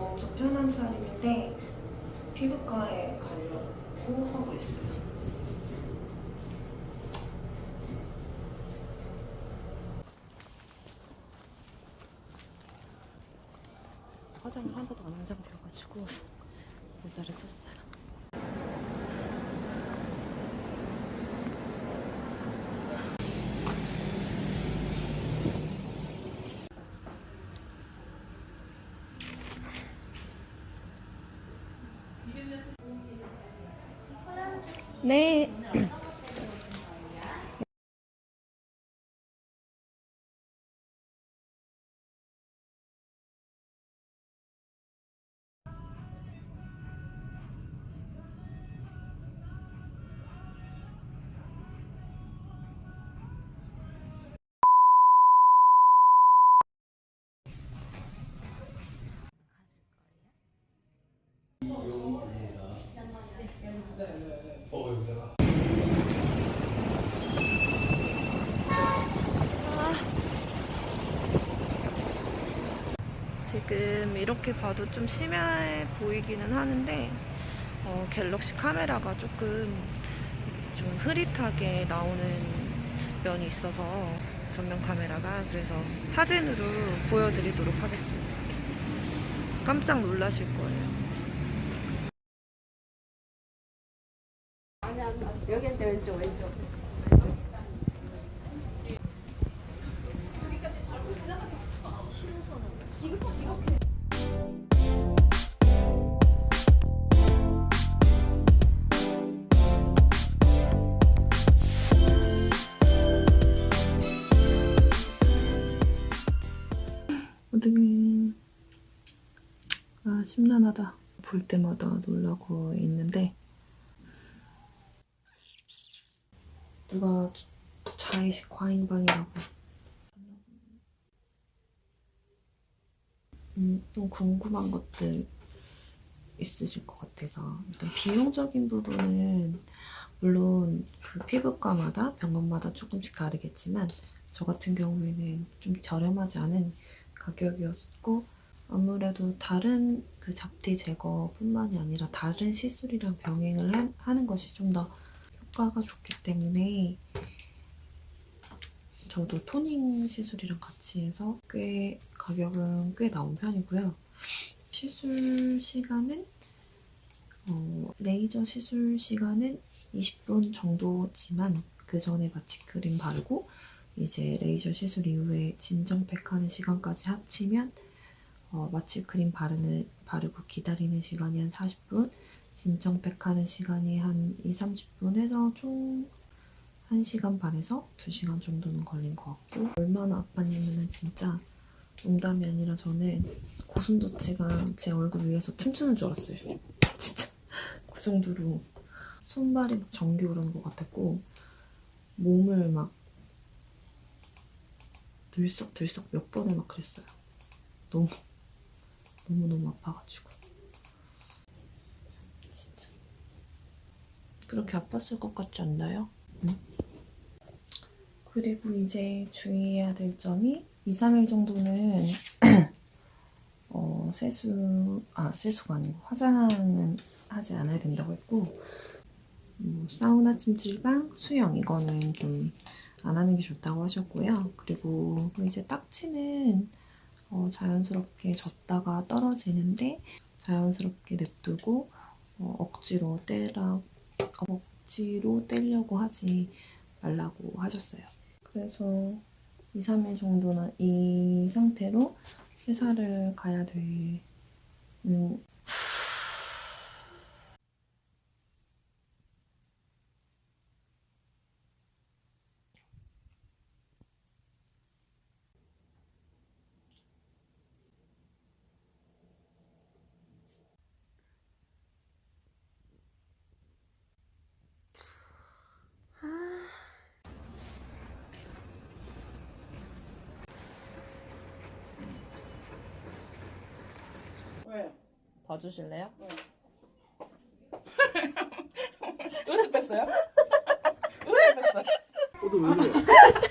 그래서 저편한 차림인데 피부과에 가려고 하고 있어요. 화장을 한 번도 안 한 상태여가지고 모자를 썼어요. 네. 지금 이렇게 봐도 좀 심해 보이기는 하는데 어, 갤럭시 카메라가 조금 좀 흐릿하게 나오는 면이 있어서 전면 카메라가 그래서 사진으로 보여드리도록 하겠습니다. 깜짝 놀라실 거예요. 여기 앉아 왼쪽 왼쪽 어떡해. 아, 심란하다. 볼 때마다 놀라고 있는데, 누가 자의식 과잉방이라고. 음, 좀 궁금한 것들 있으실 것 같아서. 일단 비용적인 부분은, 물론 그 피부과마다 병원마다 조금씩 다르겠지만, 저 같은 경우에는 좀 저렴하지 않은 가격이었고 아무래도 다른 그 잡티 제거뿐만이 아니라 다른 시술이랑 병행을 하- 하는 것이 좀 더 효과가 좋기 때문에 저도 토닝 시술이랑 같이 해서 꽤 가격은 꽤 나온 편이고요. 시술 시간은 어, 레이저 시술 시간은 20분 정도지만 그 전에 마취 크림 바르고 이제 레이저 시술 이후에 진정팩 하는 시간까지 합치면 어, 마취 크림 바르는, 바르고 기다리는 시간이 한 40분, 진정팩하는 시간이 한 2, 30분 해서 총 1시간 반에서 2시간 정도는 걸린 것 같고 얼마나 아팠냐면은 진짜 농담이 아니라 저는 고슴도치가 제 얼굴 위에서 춤추는 줄 알았어요. 진짜 그 정도로 손발이 막 전기 오르는 것 같았고 몸을 막 들썩들썩 몇 번을 막 그랬어요. 너무 너무 너무 아파가지고 진짜 그렇게 아팠을 것 같지 않나요? 응? 그리고 이제 주의해야 될 점이 2, 3일 정도는 어, 세수 아 세수가 아니고 화장은 하지 않아야 된다고 했고 뭐 사우나 찜질방 수영 이거는 좀 안 하는 게 좋다고 하셨고요. 그리고 이제 딱지는 어, 자연스럽게 졌다가 떨어지는데 자연스럽게 냅두고 어, 억지로 떼라 억지로 떼려고 하지 말라고 하셨어요. 그래서 2, 3일 정도는 이 상태로 회사를 가야 되는 봐주실래요? 웃음 뺐어요? 웃음 뺐어요? 너도 왜 그래?